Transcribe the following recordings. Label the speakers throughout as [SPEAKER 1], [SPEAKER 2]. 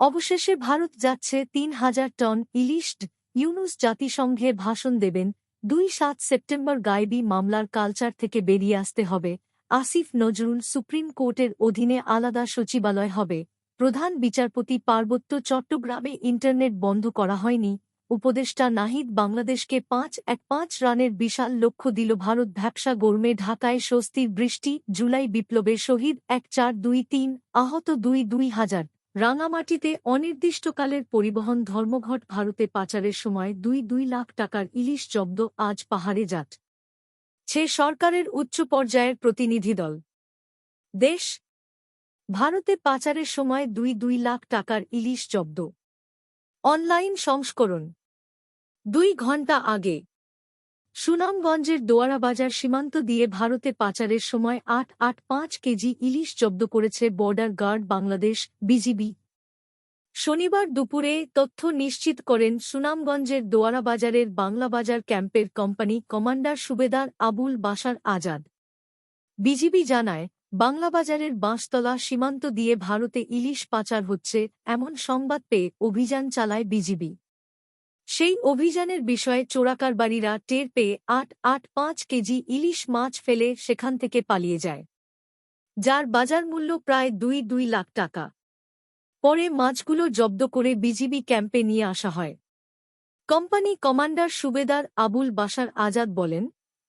[SPEAKER 1] অবশেষে ভারত যাচ্ছে তিন হাজার টন ইলিশ ইউনুস জাতিসংঘে ভাষণ দেবেন। দুই সাত সেপ্টেম্বর গায়েবী মামলার কালচার থেকে বেরিয়ে আসতে হবে। আসিফ নজরুল সুপ্রিম কোর্টের অধীনে আলাদা সচিবালয় হবে। প্রধান বিচারপতি পার্বত্য চট্টগ্রামে ইন্টারনেট বন্ধ করা হয়নি। উপদেষ্টা নাহিদ বাংলাদেশকে পাঁচ এক পাঁচ রানের বিশাল লক্ষ্য দিল ভারত ভ্যাবসা গরমে ঢাকায় স্বস্তির বৃষ্টি, জুলাই বিপ্লবে শহীদ এক চার দুই তিন, আহত দুই দুই হাজার। রাঙামাটিতে অনির্দিষ্টকালের পরিবহন ধর্মঘট ভারতে পাচারের সময় দুই দুই লাখ টাকার ইলিশ জব্দ আজ পাহাড়ে যাট ছে সরকারের উচ্চ পর্যায়ের প্রতিনিধি দল। দেশ। ভারতে পাচারের সময় দুই দুই লাখ টাকার ইলিশ জব্দ। অনলাইন সংস্করণ। দুই ঘণ্টা আগে। সুনামগঞ্জের দোয়ারাবাজার সীমান্ত দিয়ে ভারতে পাচারের সময় আট আট পাঁচ কেজি ইলিশ জব্দ করেছে বর্ডার গার্ড বাংলাদেশ, বিজিবি। শনিবার দুপুরে তথ্য নিশ্চিত করেন সুনামগঞ্জের দোয়ারাবাজারের বাংলাবাজার ক্যাম্পের কোম্পানি কমান্ডার সুবেদার আবুল বাশার আজাদ। বিজিবি জানায় বাংলাবাজারের বাঁশতলা সীমান্ত দিয়ে ভারতে ইলিশ পাচার হচ্ছে, এমন সংবাদ পেয়ে অভিযান চালায় বিজিবি। সেই অভিযানের বিষয়ে চোরাকারবারীরা টের পেয়ে আট আট পাঁচ কেজি ইলিশ মাছ ফেলে সেখান থেকে পালিয়ে যায়, যার বাজার মূল্য প্রায় দুই দুই লাখ টাকা। পরে মাছগুলো জব্দ করে বিজিবি ক্যাম্পে নিয়ে আসা হয়। কোম্পানি কমান্ডার সুবেদার আবুল বাশার আজাদ বলেন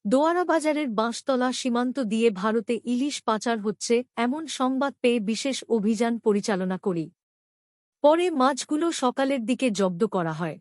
[SPEAKER 1] দোয়ারা বাজারের বাঁশতলা সীমান্ত দিয়ে ভারতে ইলিশ পাচার হচ্ছে এমন সংবাদ পেয়ে বিশেষ অভিযান পরিচালনা করি। পরে মাছগুলো সকালের দিকে জব্দ করা হয়।